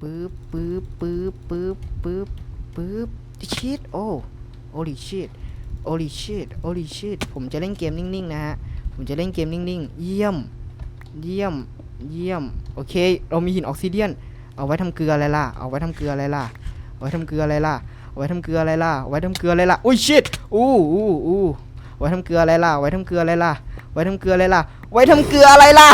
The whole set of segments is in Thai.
ปึ๊บปึ๊บปึ๊บปึ๊บปึ๊บปึ๊บชิดโอ้โอลิชิดโอลิชิดโอลิชิดผมจะเล่นเกมนิ่งๆนะฮะ ผมจะเล่นเกมนิ่งๆ เยี่ยม เยี่ยม เยี่ยม โอเค เรามีหินออกซิเดียน เอาไว้ทำเกลืออะไรล่ะ เอาไว้ทำเกลืออะไรล่ะ เอาไว้ทำเกลืออะไรล่ะ เอาไว้ทำเกลืออะไรล่ะ เอาไว้ทำเกลืออะไรล่ะอุ้ยชิดอู้อู้อู้ไว้ทำเกลืออะไรล่ะ ไว้ทำเกลืออะไรล่ะ ไว้ทำเกลืออะไรล่ะ ไว้ทำเกลืออะไรล่ะ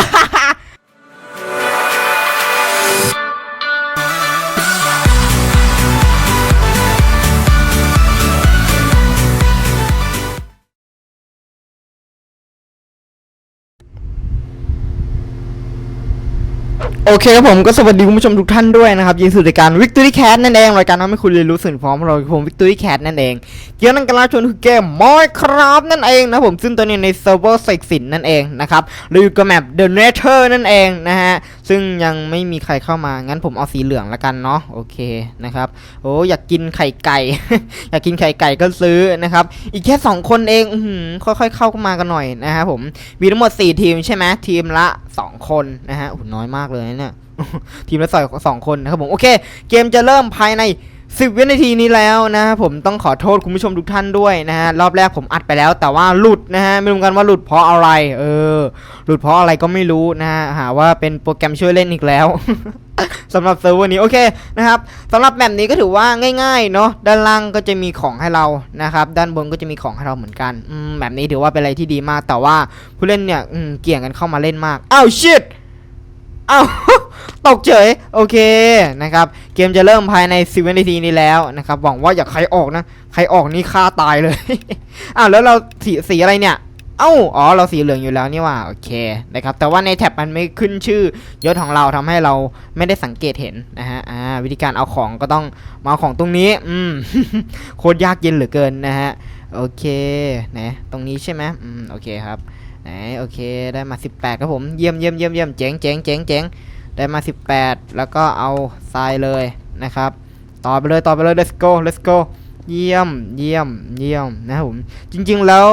โอเคครับผมก็สวัสดีคุณผู้ชมทุกท่านด้วยนะครับยินสู่รายการ Victory Cat นั่นเองรายการทำให้คุณเรียนรู้สิ่งพร้อมเราผม Victory Cat นั่นเองเกี่ยวกับการรับชนคือเกมมอยครับนั่นเองนะผมซึ่งตัวนี้ในเซิร์ฟเวอร์เซกสินนั่นเองนะครับเราอยู่กับแมป The Nether นั่นเองนะฮะ ซึ่งยังไม่มีใครเข้ามา งั้นผมเอาสีเหลืองละกันเนาะ โอเคนะครับ โอ้อยากกินไข่ไก่ อยากกินไข่ไก่ก็ซื้อนะครับ อีกแค่ 2 คนเองอค่อยๆเข้ามากันหน่อยนะครับผม มีทั้งหมด 4 ทีมใช่ไหมทีมละ 2 คนนะฮะน้อยมากเลยนะเนี่ย ทีมละสองคนนะครับผม โอเค เกมจะเริ่มภายใน 10วินาทีนี้แล้วนะครับผมต้องขอโทษคุณผู้ชมทุกท่านด้วยนะฮะรอบแรกผมอัดไปแล้ว แต่ว่าหลุดนะฮะไม่รู้กันว่าหลุดเพราะอะไร เออ หลุดเพราะอะไรก็ไม่รู้นะฮะหาว่าเป็นโปรแกรมช่วยเล่นอีกแล้วสำหรับเซิร์ฟเวอร์นี้โอเคนะครับสำหรับแบบนี้ก็ถือว่าง่ายๆเนาะด้านล่างก็จะมีของให้เรานะครับ ด้านบนก็จะมีของให้เราเหมือนกันอแบบนี้ถือว่าเป็นอะไรที่ดีมาก แต่ว่าผู้เล่นเนี่ยเกี่ยงกันเข้ามาเล่นมากอ้าวชิตอ้าว ตกเฉยโอเคนะครับเกมจะเริ่มภายใน10วินาทีนี้แล้วนะครับหวังว่าอย่าใครออกนะใครออกนี่ฆ่าตายเลยอ้าวแล้วเราสีสีอะไรเนี่ยเอ้าอ๋อเราสีเหลืองอยู่แล้วนี่ว่าโอเคนะครับแต่ว่าในแท็บมันไม่ขึ้นชื่อยศของเราทำให้เราไม่ได้สังเกตเห็นนะฮะอ่าวิธีการเอาของก็ต้องมาเอาของตรงนี้อืมโคตรยากเย็นเหลือเกินนะฮะโอเคนะตรงนี้ใช่ไหมอืมโอเคครับไหนโอเคได้มา 18ครับผมเยี่ยมเยี่ยมเยี่ยมเยี่ยมเจ๋งเจ๋งเจ๋งเจ๋ง ได้มา 18 แล้วก็เอาทรายเลยนะครับ ต่อไปเลยต่อไปเลย let's go let's go เยี่ยมเยี่ยมเยี่ยมนะครับผม จริง ๆแล้ว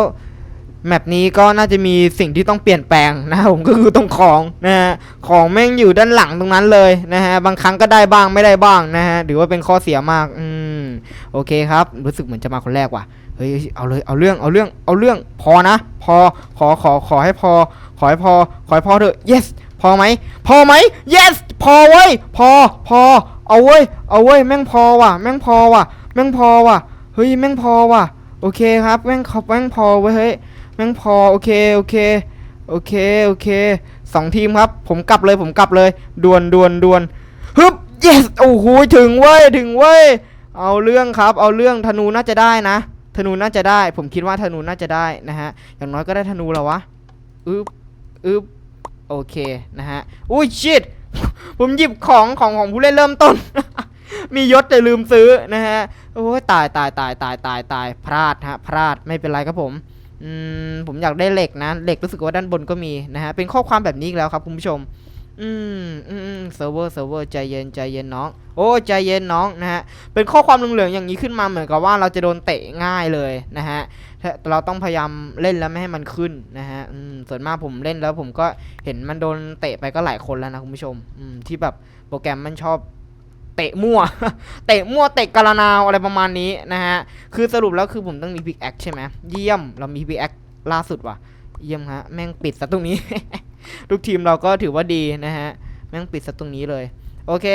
แมปนี้ก็น่าจะมีสิ่งที่ต้องเปลี่ยนแปลงนะครับผมก็คือตรงของนะฮะของแม่งอยู่ด้านหลังตรงนั้นเลยนะฮะบางครั้งก็ได้บ้างไม่ได้บ้างนะฮะถือว่าเป็นข้อเสียมากอืมโอเคครับ รู้สึกเหมือนจะมาคนแรกว่ะเฮ้ยเอาเลยเอาเรื่องเอาเรื่องเอาเรื่องพอนะ พอขอขอขอให้พอ ขอให้พอขอให้พอเถอะ yes อไหมพอไหม yes พอเว้ย พอ พอ เอาเว้ย เอาเว้ย แม่งพอว่ะ แม่งพอว่ะ แม่งพอว่ะ เฮ้ย แม่งพอว่ะ โอเคครับ แม่งขอบแม่งพอเว้ย เฮ้ย แม่งพอ โอเค โอเค โอเค โอเค สองทีมครับ ผมกลับเลย ผมกลับเลย ดวนดวนดวนฮึบ yes โอ้โห ถึงเว้ย ถึงเว้ย เอาเรื่องครับ เอาเรื่องธนูน่าจะได้นะ ธนูน่าจะได้ ผมคิดว่าธนูน่าจะได้นะฮะ อย่างน้อยก็ได้ธนูแล้ววะ อึบอึบ โอเคนะฮะอุ้ยชิดผมหยิบของของของผู้เล่นเริ่มต้น มียศแต่ลืมซื้อนะฮะโอ้ยตายตายตายตายตายตายพลาดฮะพลาดไม่เป็นไรครับผมอืมผมอยากได้เหล็กนะเหล็กรู้สึกว่าด้านบนก็มีนะฮะเป็นข้อความแบบนี้อีกแล้วครับคุณผู้ชม อืมอืมอืมเซิร์ฟเวอร์เซิร์ฟเวอร์ใจเย็นใจเย็นน้อง โอ้ใจเย็นน้องนะฮะ เป็นข้อความเหลืองๆอย่างนี้ขึ้นมาเหมือนกับว่าเราจะโดนเตะง่ายเลยนะฮะเราต้องพยายามเล่นแล้วไม่ให้มันขึ้นนะฮะอืมส่วนมากผมเล่นแล้วผมก็เห็นมันโดนเตะไปก็หลายคนแล้วนะคุณผู้ชมอืมที่แบบโปรแกรมมันชอบเตะมั่ว เตะมั่วเตะกาลนาวอะไรประมาณนี้นะฮะ คือสรุปแล้วคือผมต้องมีพิกแอคใช่ไหมเยี่ยม เรามีพิกแอคล่าสุดว่ะ เยี่ยมฮะ แม่งปิดซะตรงนี้ทุกทีมเราก็ถือว่าดีนะฮะ แม่งปิดซะตรงนี้เลย โอเค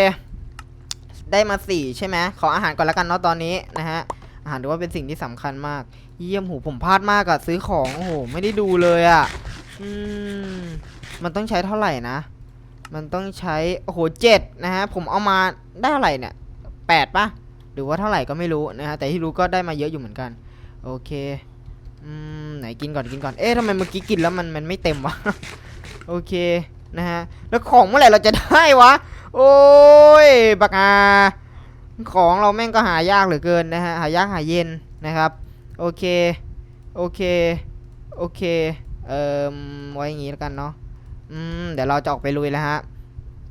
ได้มาสี่ใช่ไหมขออาหารก่อนละกันเนาะตอนนี้นะฮะ อาหารถือว่าเป็นสิ่งที่สำคัญมาก เยี่ยมหูผมพลาดมากอะซื้อของ โอ้โห ไม่ได้ดูเลยอะอืม มันต้องใช้เท่าไหร่นะ มันต้องใช้ โอ้โหเจ็ดนะฮะ ผมเอามาได้อะไหร่เนี่ยแปดปะหรือว่าเท่าไหร่ก็ไม่รู้นะฮะ แต่ที่รู้ก็ได้มาเยอะอยู่เหมือนกัน โอเค อืมไหนกินก่อนกินก่อน เอ๊ะทำไมเมื่อกี้กินแล้วมันมันไม่เต็มวะ โอเคนะฮะ แล้วของเมื่อไหร่เราจะได้วะ โอ้ย บักอาของเราแม่งก็หายากเหลือเกินนะฮะ หายากหายเย็นนะครับ โอเค โอเค โอเค เอ่อไว้อย่างงี้แล้วกันเนาะ อืม เดี๋ยวเราจะออกไปลุยแล้วฮะ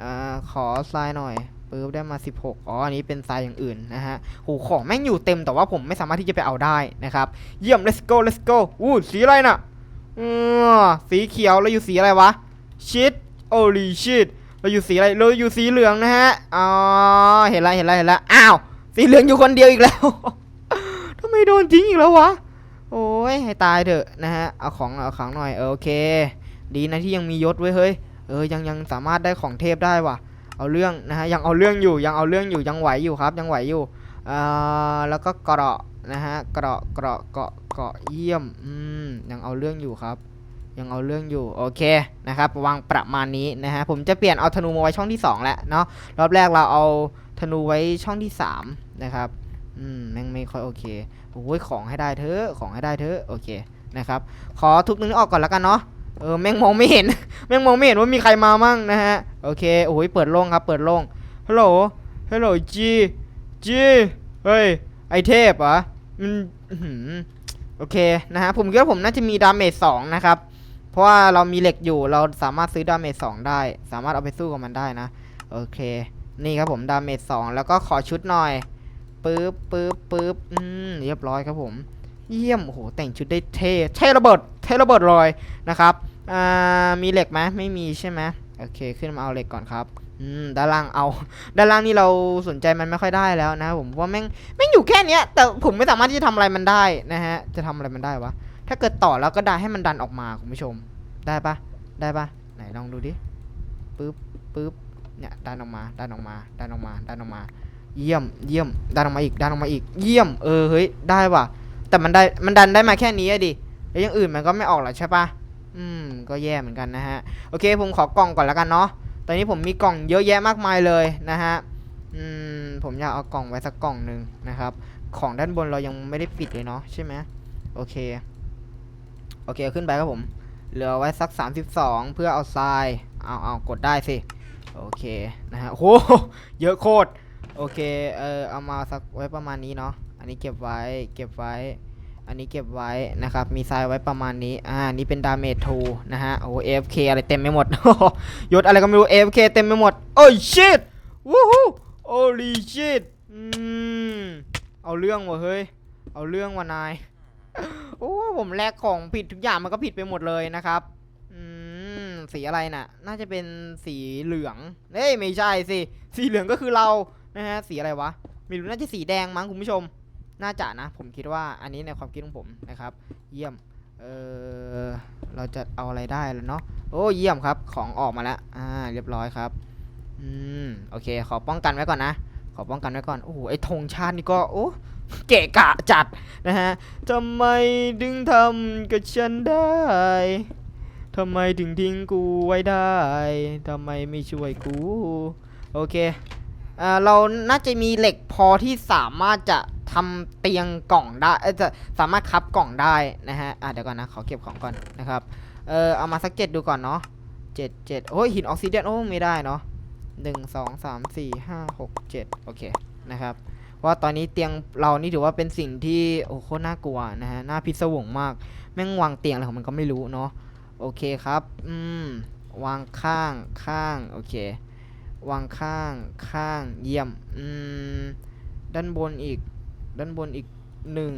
อ่า ขอทรายหน่อย ปึ๊บได้มา 16 อ๋อ อันนี้เป็นทรายอย่างอื่นนะฮะโหของแม่งอยู่เต็มแต่ว่าผมไม่สามารถที่จะไปเอาได้นะครับ เยี่ยม let's go let's go อู้สีอะไรน่ะอือสีเขียวแล้วอยู่สีอะไรวะ ชิดโอลีชิดเราอยู่สีอะไร เราอยู่สีเหลืองนะฮะ อ๋อ เห็นละเห็นละเห็นละอ้าว สีเหลืองอยู่คนเดียวอีกแล้ว ทำไมโดนทิ้งอีกแล้ววะ โอ้ย ให้ตายเถอะนะฮะ เอาของ เอาของหน่อยเออโอเค ดีนะที่ยังมียศไว้เฮ้ย เออ ยังยังสามารถได้ของเทพได้ว่ะ เอาเรื่องนะฮะยังเอาเรื่องอยู่ยังเอาเรื่องอยู่ยังไหวอยู่ครับ ยังไหวอยู่อ่าแล้วก็เกราะนะฮะเกราะเกราะเกาะเกาะเยี่ยมอืมยังเอาเรื่องอยู่ครับ ยังเอาเรื่องอยู่โอเคนะครับวางประมาณนี้นะฮะผมจะเปลี่ยนเอาธนูมาไว้ช่องที่สองแล้วเนาะรอบแรกเราเอาธนูไว้ช่องที่สามนะครับอืมแม่งไม่ค่อยโอเคโอ้ยของให้ได้เถอะของให้ได้เถอะโอเคนะครับขอทุกนึงออกก่อนแล้วกันเนาะเออแม่งมองไม่เห็น แม่งมองไม่เห็นว่ามีใครมามั่งนะฮะ โอเคโอ้ยเปิดโล่งครับ เปิดโล่งฮัลโหลฮัลโหลจีจีเฮ้ยไอเทพเหรอมันอื้อหือโอเคนะฮะผมคิดว่าผมน่าจะมีดาเมจสองนะครับ เพราะว่าเรามีเหล็กอยู่เราสามารถซื้อดาเมจสองได้ สามารถเอาไปสู้กับมันได้นะ โอเค นี่ครับผมดาเมจสองแล้วก็ขอชุดหน่อยปึ๊บปึ๊บปึ๊บอืมเรียบร้อยครับผม เยี่ยมโอ้โหแต่งชุดได้เท่เท่ระเบิดเท่ระเบิดลอยนะครับอ่ามีเหล็กไหมไม่มีใช่ไหม โอเคขึ้นมาเอาเหล็กก่อนครับอืมด้านล่างเอา ด้านล่างนี่เราสนใจมันไม่ค่อยได้แล้วนะ ผมว่าแม่งแม่งอยู่แค่เนี้ย แต่ผมไม่สามารถที่จะทำอะไรมันได้นะฮะ จะทำอะไรมันได้วะ ถ้าเกิดต่อแล้วก็ได้ให้มันดันออกมาคุณผู้ชม ได้ปะได้ปะไหนลองดูดิปึ๊บปึ๊บเนี่ยดันออกมาดันออกมาดันออกมาดันออกมา เยี่ยมเยี่ยมดันออกมาอีกดันออกมาอีก เยี่ยมเออเฮ้ยได้ว่ะ แต่มันได้มันดันได้มาแค่นี้อะดิแล้วอยังอื่นมันก็ไม่ออกหรอใช่ปะ อืม ก็แย่เหมือนกันนะฮะ โอเค ผมขอกล่องก่อนแล้วกันเนาะ ตอนนี้ผมมีกล่องเยอะแยะมากมายเลยนะฮะ อืม ผมอยากเอากล่องไว้สักกล่องหนึ่งนะครับ ของด้านบนเรายังไม่ได้ปิดเลยเนาะใช่ไหมโอเค โอเคขึ้นไปครับผม เหลือไว้สัก 32 เพื่อเอาทราย เอาเอากดได้สิ โอเคนะฮะโอ้โหเยอะโคตร โอเค เออเอามาสักไว้ประมาณนี้เนาะ อันนี้เก็บไว้ เก็บไว้ อันนี้เก็บไว้นะครับ มีทรายไว้ประมาณนี้ อ่า นี่เป็นดาเมจทูนะฮะ โอ้ AFK อะไรเต็มไปหมด ยศอะไรก็ไม่รู้ AFK เคเต็มไปหมด โอ้ย shit วู้ฮู้ holy shit อืม เอาเรื่องว่ะเฮ้ย เอาเรื่องวะนาย โอ้ ผมแลกของผิดทุกอย่างมันก็ผิดไปหมดเลยนะครับ อืม สีอะไรน่ะ น่าจะเป็นสีเหลือง เอ้ย ไม่ใช่สิ สีเหลืองก็คือเรา นะฮะ สีอะไรวะ ไม่รู้ น่าจะสีแดงมั้งคุณผู้ชม น่าจะนะ ผมคิดว่าอันนี้ในความคิดของผมนะครับ เยี่ยม เออเราจะเอาอะไรได้แล้วเนาะ โอ้เยี่ยมครับ ของออกมาแล้ว อ่า เรียบร้อยครับ อืม โอเค ขอป้องกันไว้ก่อนนะ ขอป้องกันไว้ก่อน โอ้โห ไอธงชาตินี่ก็ โอ้ เกะกะจัดนะฮะทำไมถึงทำกับฉันได้ทำไมถึงทิ้งกูไว้ได้ ทำไมไม่ช่วยกู โอเคอ่าเราน่าจะมีเหล็กพอที่สามารถจะ ทำเตียงกล่องได้จะสามารถคับกล่องได้นะฮะอะเดี๋ยวก่อนนะขอเก็บของก่อนนะครับเออเอามาสักเจ็ดดูก่อนเนาะเจ็ดเจ็ดโอ้ยหินออกซิเดียนโอ้ไม่ได้เนาะหนึ่งสองสามสี่ห้าหกเจ็ดโอเคนะครับว่าตอนนี้เตียงเรานี่ถือว่าเป็นสิ่งที่โอ้โคตรน่ากลัวนะฮะน่าพิศวงมาก แม่งวางเตียงอะไรของมันก็ไม่รู้เนาะโอเคครับอืมวางข้างข้างโอเควางข้างข้างเยี่ยมอืมด้านบนอีก ด้านบนอีกหนึ่ง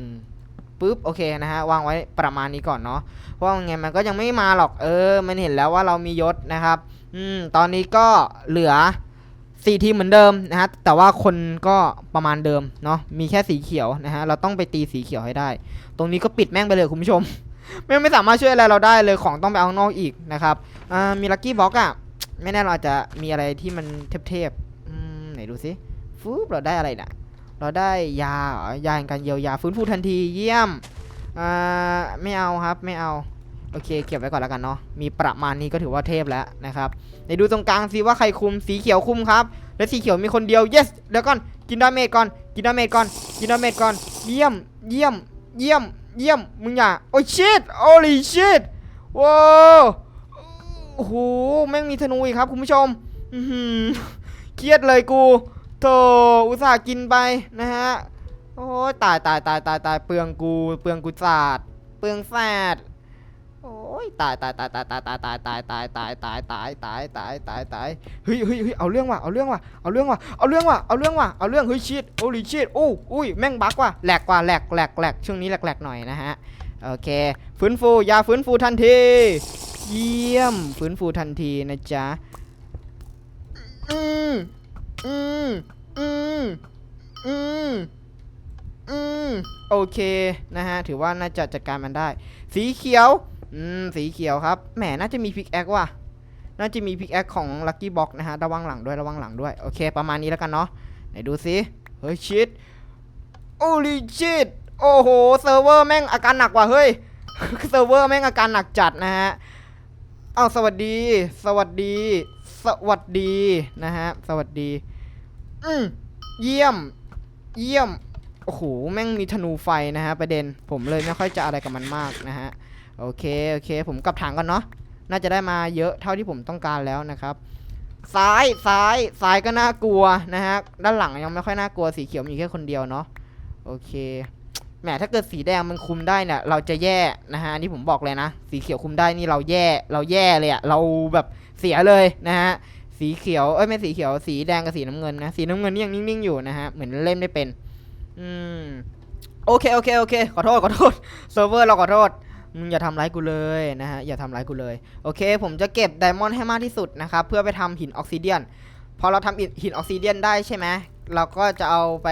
ปุ๊บโอเคนะฮะวางไว้ประมาณนี้ก่อนเนาะเพราะว่าไงมันก็ยังไม่มาหรอกเออ มันเห็นแล้วว่าเรามียศนะครับ อืมตอนนี้ก็เหลือสี่ทีมเหมือนเดิมนะฮะแต่ว่าคนก็ประมาณเดิมเนาะมีแค่สีเขียวนะฮะเราต้องไปตีสีเขียวให้ได้ ตรงนี้ก็ปิดแม่งไปเลยคุณผู้ชม ไม่ไม่สามารถช่วยอะไรเราได้เลยของต้องไปเอาข้างนอกอีกนะครับอ่ามีลัคกี้บ็อกอะไม่แน่เราอาจจะมีอะไรที่มันเทพๆไหนดูสิฟูบเราได้อะไรน่ะ เราได้ยาเหรอยาแห่งการเยียวยาฟื้นฟูทันทีเยี่ยมอ่าไม่เอาครับไม่เอาโอเคเก็บไว้ก่อนแล้วกันเนาะมีประมาณนี้ก็ถือว่าเทพแล้วนะครับเดี๋ยวดูตรงกลางสิว่าใครคุมสีเขียวคุมครับ และสีเขียวมีคนเดียว yes เดี๋ยวก่อนกินดาเมจก่อนกินดาเมจก่อนกินดาเมจก่อนเยี่ยมเยี่ยมเยี่ยมเยี่ยมมึงอย่าโอ้ชิตโอ้ลิชิตว้าวโอ้โหแม่งมีธนูอีกครับคุณผู้ชมเครียดเลยกู โธอุตส่าห์กินไปนะฮะ โอ้ยตายตายตายตายตายเปลืองกูเปลืองกูศาสตร์เปลืองแฟดโอ้ยตายตายตายตายตายตายตายตายตายตายตายตายตายตายตายตายเฮ้ยเฮ้ยเฮ้ยเอาเรื่องว่ะเอาเรื่องว่ะเอาเรื่องว่ะเอาเรื่องว่ะเอาเรื่องว่ะเอาเรื่องเฮ้ยชิดโอ้ลิชิดโอ้อุ้ยแม่งบักว่ะแหลกว่ะแหลกแหลกแหลกช่วงนี้แหลกแหลกหน่อยนะฮะโอเคฟื้นฟูยาฟื้นฟูทันที เยี่ยมฟื้นฟูทันทีนะจ๊ะอืม อืมอืมอืมอืมโอเคนะฮะ ถือว่าน่าจะจัดการมันได้ สีเขียว อืม สีเขียวครับ แหม น่าจะมีพิกแอคว่ะ น่าจะมีพิกแอคของลั c กี้บ็อกนะฮะ ระวังหลังด้วย ระวังหลังด้วย โอเค ประมาณนี้แล้วกันเนาะ ไหนดูสิ เฮ้ย ชิด โอ้ลิชิด โอ้โห เซิร์ฟเวอร์แม่งอาการหนักว่ะ เฮ้ย เซิร์ฟเวอร์แม่งอาการหนักจัดนะฮะอ้าวสวัสดี สวัสดี สวัสดี นะฮะ สวัสดี อืมเยี่ยม เยี่ยม โอ้โห แม่งมีธนูไฟนะฮะ ประเด็น ผมเลยไม่ค่อยจะอะไรกับมันมากนะฮะ โอเค โอเค ผมกลับถังก่อนเนาะ น่าจะได้มาเยอะเท่าที่ผมต้องการแล้วนะครับ ซ้าย ซ้าย ซ้ายก็น่ากลัวนะฮะ ด้านหลังยังไม่ค่อยน่ากลัว สีเขียวมีแค่คนเดียวเนาะ โอเค แหม ถ้าเกิดสีแดงมันคุมได้เนี่ย เราจะแย่นะฮะ นี่ผมบอกเลยนะ สีเขียวคุมได้นี่เราแย่ เราแย่เลยอะเราแบบเสียเลยนะฮะ สีเขียวเอ้ยไม่สีเขียวสีแดงกับสีน้ำเงินนะสีน้ำเงินนี่ยังนิ่งๆอยู่นะฮะเหมือนเล่นไม่เป็น อืมโอเคโอเคโอเคขอโทษขอโทษเซิร์ฟเวอร์เราขอโทษมึงอย่าทำร้ายกูเลยนะฮะอย่าทำร้ายกูเลยโอเค ผมจะเก็บไดมอนด์ให้มากที่สุดนะครับเพื่อไปทำหินออกซิเดียนพอเราทำหินออกซิเดียนได้ใช่ไหมเราก็จะเอาไป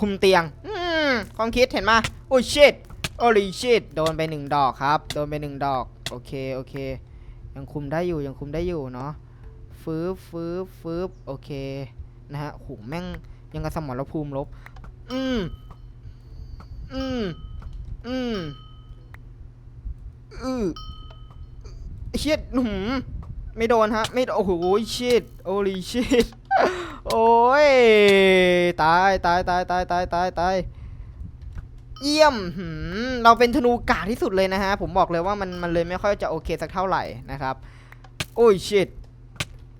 คุมเตียงอืมความคิดเห็นมาโอ้ชิตโอ้ลีชิตโดนไปหนึ่งดอกครับ โดนไปหนึ่งดอก โอเคโอเค ยังคุมได้อยู่ยังคุมได้อยู่เนาะ ฟืบฟืบฟืบโอเค นะฮะโหแม่งยังกับสมรภูมิลบ อืม อืม อืม อือเชิดหนุ่มไม่โดนฮะ ไม่โดนโอ้โหชิดโอลีชิดโอ้ย ตายตายตายตายตายตายตายเยี่ยม เราเป็นธนูกาที่สุดเลยนะฮะ ผมบอกเลยว่ามันมันเลยไม่ค่อยจะโอเคสักเท่าไหร่นะครับ โอ้ยชิด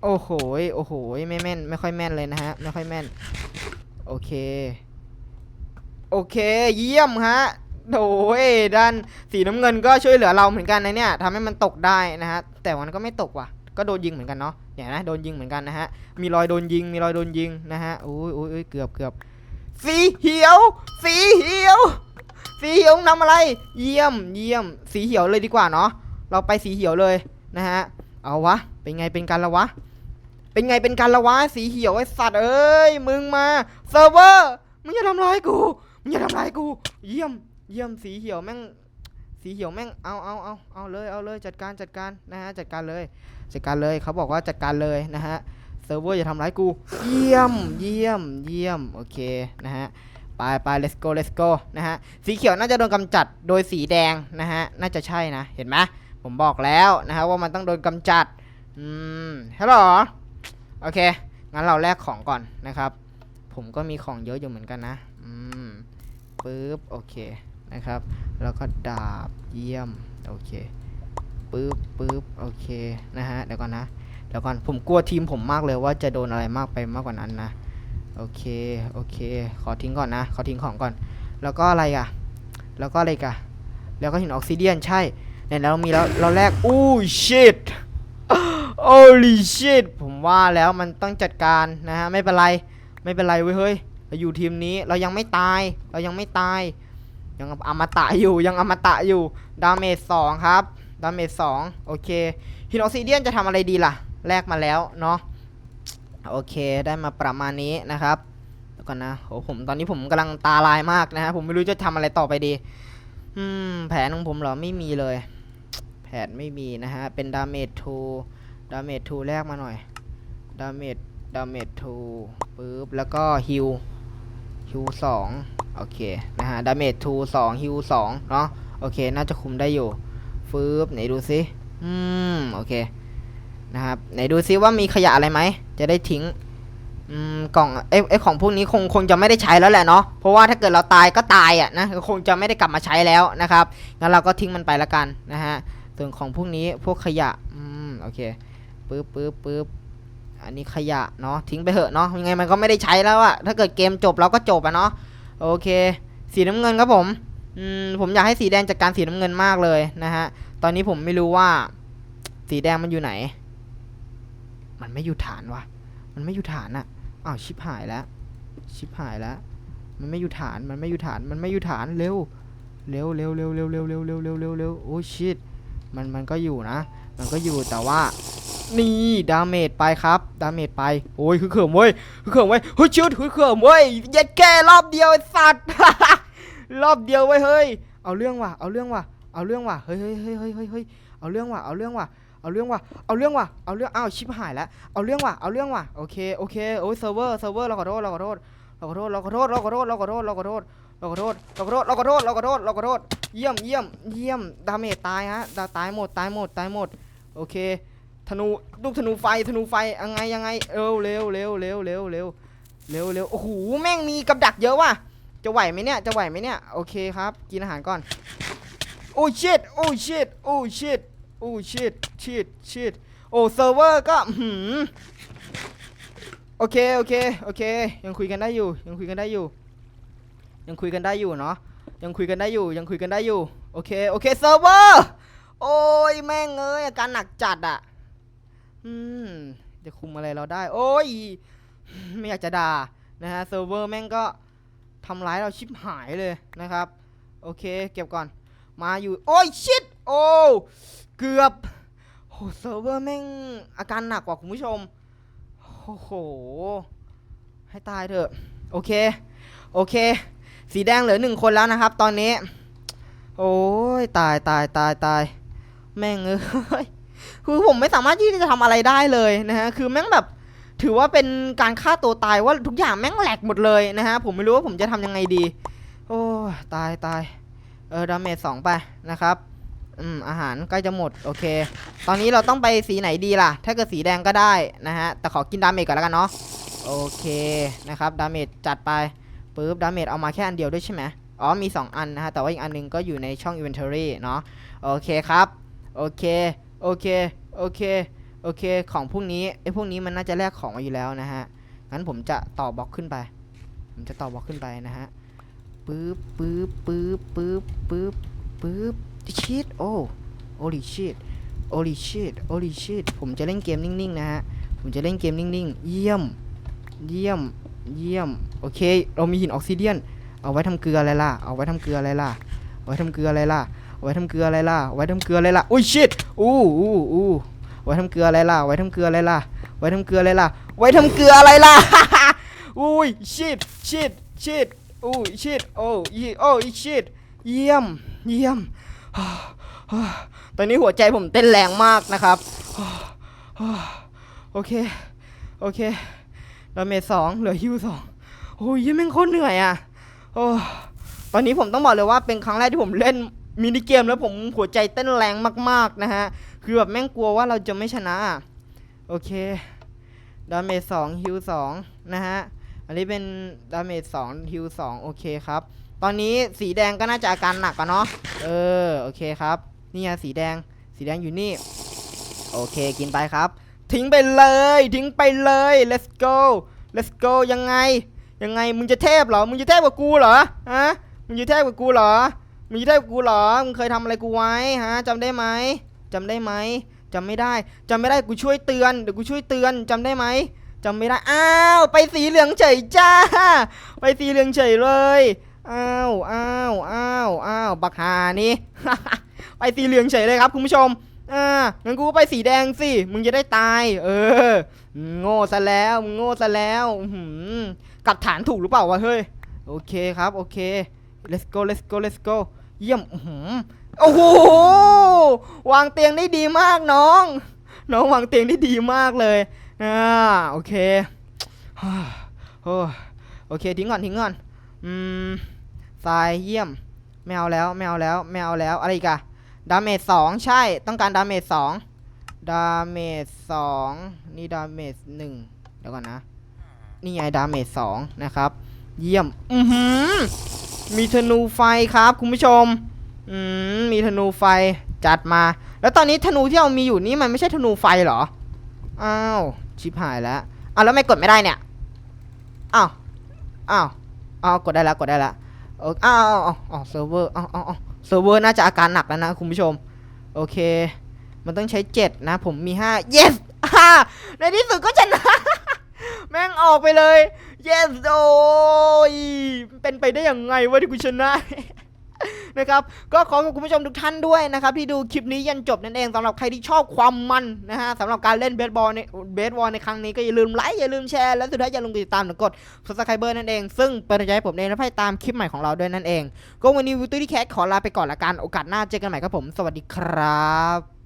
โอ้โหโอ้โหไม่แม่น ไม่ค่อยแม่นเลยนะฮะ ไม่ค่อยแม่น โอเค โอเค เยี่ยมฮะโอ้ยด้านสีน้ำเงินก็ช่วยเหลือเราเหมือนกันนะเนี่ยทำให้มันตกได้นะฮะ แต่มันก็ไม่ตกว่ะ ก็โดนยิงเหมือนกันเนาะเนี่ยนะ โดนยิงเหมือนกันนะฮะ มีรอยโดนยิง มีรอยโดนยิงนะฮะโอ้ยโอ้ยโอ้ยเกือบเกือบสีเขียว สีเขียว สีเขียวนำอะไร เยี่ยม เยี่ยม สีเขียวเลยดีกว่าเนาะ เราไปสีเขียวเลยนะฮะ เอาวะ เป็นไงเป็นกันละวะ เป็นไงเป็นกันละวะสีเขียวไอ้สัตว์เอ้ยมึงมาเซิร์ฟเวอร์มึงอย่าทำร้ายกูมึงอย่าทำร้ายกู เยี่ยม เยี่ยมสีเขียวแม่งสีเขียวแม่งเอาเอาเอาเอาเลยเอาเลยจัดการจัดการนะฮะจัดการเลยจัดการเลยเขาบอกว่าจัดการเลยนะฮะเซิร์ฟเวอร์อย่าทำร้ายกู เยี่ยมเยี่ยมเยี่ยมโอเคนะฮะไปไป let's go let's go นะฮะสีเขียวน่าจะโดนกำจัดโดยสีแดงนะฮะน่าจะใช่นะเห็นไหมผมบอกแล้วนะฮะว่ามันต้องโดนกำจัดอืมฮัลโหล โอเค งั้นเราแลกของก่อนนะครับ ผมก็มีของเยอะอยู่เหมือนกันนะ อืมปึ๊บ โอเค นะครับ แล้วก็ดาบเยี่ยม โอเค ปึ๊บปึ๊บ โอเค นะฮะ เดี๋ยวก่อนนะ เดี๋ยวก่อน ผมกลัวทีมผมมากเลยว่าจะโดนอะไรมากไปมากกว่านั้นนะ โอเค โอเค ขอทิ้งก่อนนะ ขอทิ้งของก่อน แล้วก็อะไรอะ แล้วก็อะไรกะแล้วก็หินออกซิเดียน ใช่เนี่ยเรามีแล้ว เราแลกอู้ชิต โอ้ลิชิตผมว่าแล้วมันต้องจัดการนะฮะ ไม่เป็นไร ไม่เป็นไรเว้ยเฮ้ย เราอยู่ทีมนี้เรายังไม่ตาย เรายังไม่ตาย ยังอมตะอยู่ ยังอมตะอยู่ ดาเมจสองครับ ดาเมจสองโอเคหินออกซิเดียนจะทำอะไรดีล่ะ แลกมาแล้วเนาะ โอเค ได้มาประมาณนี้นะครับแล้วก่อนนะโหผมตอนนี้ผมกำลังตาลายมากนะฮะ ผมไม่รู้จะทำอะไรต่อไปดี อืม แผนของผมเหรอ ไม่มีเลย แผนไม่มีนะฮะ เป็นดาเมจทู ดาเมจทูแรกมาหน่อยดาเมจดาเมจทูปึ๊บแล้วก็ฮิวฮิวสองโอเคนะฮะดาเมจทูสองฮิวสองเนาะโอเคน่าจะคุมได้อยู่ฟืบไหนดูซิอืมโอเคนะครับไหนดูซิว่ามีขยะอะไรไหมจะได้ทิ้งอืมกล่องไอ้ไอ้ของพวกนี้คงคงจะไม่ได้ใช้แล้วแหละเนาะเพราะว่าถ้าเกิดเราตายก็ตายอะนะคงจะไม่ได้กลับมาใช้แล้วนะครับงั้นเราก็ทิ้งมันไปละกันนะฮะส่วนของพวกนี้พวกขยะอืมโอเค ปึ๊บปึ๊บปึ๊บอันนี้ขยะเนาะทิ้งไปเถอะเนาะยังไงมันก็ไม่ได้ใช้แล้วอะถ้าเกิดเกมจบเราก็จบอะเนาะโอเค สีน้ำเงินครับผมอืมผมอยากให้สีแดงจัดการสีน้ำเงินมากเลยนะฮะตอนนี้ผมไม่รู้ว่า สีแดงมันอยู่ไหน มันไม่อยู่ฐานวะมันไม่อยู่ฐานอะอ้าวชิบหายแล้วชิบหายแล้วมันไม่อยู่ฐานมันไม่อยู่ฐานมันไม่อยู่ฐานเร็วเร็วเร็วเร็วเร็วเร็วเร็วเร็วเร็วเร็วเร็วโอ้ชิตมันมันก็อยู่นะ มันก็อยู่แต่ว่า นี่ดาเมจไปครับ ดาเมจไป โอ้ยคือเขิมเว้ยคือเขิมเว้ยเฮ้ยชุดคือเขิมเว้ยเย็ดแก่รอบเดียวไอ้สัตว์ รอบเดียวเว้ยเฮ้ยเอาเรื่องว่ะเอาเรื่องว่ะเอาเรื่องว่ะเฮ้ยเฮ้ยเฮ้ยเฮ้ยเฮ้ยเฮ้ยเอาเรื่องว่ะเอาเรื่องว่ะเอาเรื่องว่ะเอาเรื่องว่ะเอาเรื่องอ้าวชิบหายแล้วเอาเรื่องว่ะเอาเรื่องว่ะโอเคโอเคโอ้ยเซิร์ฟเวอร์เซิร์ฟเวอร์เราขอโทษเราขอโทษเราขอโทษเราขอโทษเราขอโทษเราขอโทษเราขอโทษเราขอโทษเราขอโทษเราขอโทษเราขอโทษเราขอโทษเยี่ยมเยี่ยมเยี่ยมดาเมจตายฮะดาตายหมดตายหมดตายหมด โอเคธนูลูกธนูไฟธนูไฟยังไงยังไงเร็วเร็วเร็วเร็วเร็วเร็วเร็วเร็วโอ้โหแม่งมีกับดักเยอะว่ะจะไหวไหมเนี่ยจะไหวไหมเนี่ยโอเคครับกินอาหารก่อนโอ้ชิตโอ้ชิตโอ้ชิตโอ้ชิตชิตชิตโอ้เซิร์ฟเวอร์ก็หืมโอเคโอเคโอเค ยังคุยกันได้อยู่ ยังคุยกันได้อยู่ ยังคุยกันได้อยู่เนาะยังคุยกันได้อยู่ยังคุยกันได้อยู่โอเคโอเคเซิร์ฟเวอร์ โอ้ยแม่งเอ้ยอาการหนักจัดอะอืม จะคุมอะไรเราได้ โอ้ย ไม่อยากจะด่า นะฮะเซิร์ฟเวอร์แม่งก็ทำร้ายเราชิบหายเลยนะครับ โอเค เก็บก่อน มาอยู่ โอ้ย ชิด โอ้ เกือบโหเซิร์ฟเวอร์แม่งอาการหนักกว่าคุณผู้ชม โอ้โห ให้ตายเถอะ โอเค โอเค สีแดงเหลือหนึ่งคนแล้วนะครับ ตอนนี้ โอ้ย ตายตายตายตาย แม่งเอ้ยคือผมไม่สามารถที่จะทำอะไรได้เลยนะฮะคือแม่งแบบถือว่าเป็นการฆ่าตัวตายว่าทุกอย่างแม่งแหลกหมดเลยนะฮะผมไม่รู้ว่าผมจะทำยังไงดี โอ้ตายตายเออดาเมจสองไปนะครับอืมอาหารใกล้จะหมดโอเค ตอนนี้เราต้องไปสีไหนดีล่ะ ถ้าเกิดสีแดงก็ได้นะฮะแต่ขอกินดาเมจก่อนแล้วกันเนาะโอเคนะครับดาเมจจัดไปปึ๊บดาเมจเอามาแค่อันเดียวด้วยใช่ไหมอ๋อมี 2 อันนะฮะแต่ว่าอีกอันหนึงก็อยู่ในช่อง inventory เนาะโอเคครับ โอเค โอเค โอเค โอเค ของพวกนี้ไอ้พวกนี้มันน่าจะแลกของมาอยู่แล้วนะฮะ งั้นผมจะต่อบล็อกขึ้นไป ผมจะต่อบล็อกขึ้นไปนะฮะปึ๊บปึ๊บปึ๊บปึ๊บปึ๊บปึ๊บชิดโอ้โอลิชิดโอลิชิดโอลิชิดผมจะเล่นเกมนิ่งๆนะฮะ ผมจะเล่นเกมนิ่งๆ เยี่ยม เยี่ยม เยี่ยม โอเค เรามีหินออกซิเดียน เอาไว้ทำเกลืออะไรล่ะ เอาไว้ทำเกลืออะไรล่ะ เอาไว้ทำเกลืออะไรล่ะ ไว้ทำเกลืออะไรล่ะ ไว้ทำเกลืออะไรล่ะ อุ้ยชิดอู้อู้อู้ไว้ทำเกลืออะไรล่ะ ไว้ทำเกลืออะไรล่ะ ไว้ทำเกลืออะไรล่ะเอาไว้ทำเกลืออะไรล่ะ อุ้ยชิดชิดชิดอู้ชิดโอ้ยโอ้ยชิดเยี่ยม เยี่ยม ตอนนี้หัวใจผมเต้นแรงมากนะครับ โอเค โอเคดาเมจสองเหลือฮิวสองโอ้ยยังแม่งโคตรเหนื่อยอะ โอ้ ตอนนี้ผมต้องบอกเลยว่าเป็นครั้งแรกที่ผมเล่น มินิเกมแล้วผมหัวใจเต้นแรงมากๆนะฮะ คือแบบแม่งกลัวว่าเราจะไม่ชนะ โอเค ดาเมจสองฮิวสองนะฮะ อันนี้เป็นดาเมจสองฮิวสองโอเคครับ ตอนนี้สีแดงก็น่าจะอาการหนักอะเนาะ เออ โอเคครับ นี่ไงสีแดง สีแดงอยู่นี่ โอเค กินไปครับ ทิ้งไปเลย ทิ้งไปเลย let's go let's go ยังไง ยังไง มึงจะเทพเหรอ มึงจะเทพกว่ากูเหรอ ฮะ มึงจะเทพกว่ากูเหรอ มึงจะเทพกว่ากูเหรอ มึงเคยทำอะไรกูไว้ฮะจำได้ไหมจำได้ไหมจำไม่ได้จำไม่ได้กูช่วยเตือนเดี๋ยวกูช่วยเตือนจำได้ไหมจำไม่ได้ อ้าว ไปสีเหลืองเฉยจ้า ไปสีเหลืองเฉยเลย อ้าว อ้าว อ้าว อ้าว บักฮานี่ ไปสีเหลืองเฉยเลยครับคุณผู้ชม อ่า งั้นกูไปสีแดงสิ มึงจะได้ตาย เออ โง่ซะแล้วมึงโง่ซะแล้วหืกลับฐานถูกหรือเปล่าวะเฮ้ย โอเคครับ โอเค let's go let's go let's go เยี่ยมอื้อหือโอ้โหวางเตียงได้ดีมากน้อง น้องวางเตียงได้ดีมากเลยอ่าโอเคโอ้โอเคทิ้งก่อนทิ้งก่อนอืมทรายเยี่ยมไม่เอาแล้วไม่เอาแล้วไม่เอาแล้วอะไรกอะดาเมจสองใช่ต้องการดาเมจสองดาเมจสองนี่ดาเมจหนึ่งเดี๋ยวก่อนนะ นี่ไงดาเมจสองนะครับ เยี่ยม อือหือ มีธนูไฟครับคุณผู้ชม อืม มีธนูไฟจัดมา แล้วตอนนี้ธนูที่เรามีอยู่นี่มันไม่ใช่ธนูไฟเหรอ อ้าว ชิบหายแล้ว อ้าวแล้วไม่กดไม่ได้เนี่ย อ้าว อ้าว อ้าว กดได้แล้วกดได้แล้วเอออ้าวอ้าวอ้าวอ้าวเซิร์ฟเวอร์อ้าวอ้าวอ้าวเซิร์ฟเวอร์น่าจะอาการหนักแล้วนะคุณผู้ชม โอเค มันต้องใช้เจ็ดนะ ผมมีห้า yes ห้าในที่สุดก็ชนะ แม่งออกไปเลย yes โอ้ยเป็นไปได้ยังไงวะที่กูชนะนะครับก็ขอขอบคุณผู้ชมทุกท่านด้วยนะครับที่ดูคลิปนี้ยันจบนั่นเองสำหรับใครที่ชอบความมันนะฮะสำหรับการเล่นเบสบอลในเบสบอลในครั้งนี้ก็อย่าลืมไลค์อย่าลืมแชร์และสุดท้ายอย่าลืมติดตามหรือกด subscribe นั่นเองซึ่งเป็นกำลังใจให้ผมเองและให้ตามคลิปใหม่ของเราด้วยนั่นเอง ก็วันนี้วิวตี้แคทขอลาไปก่อนละกันโอกาสหน้าเจอกันใหม่ครับผม สวัสดีครับ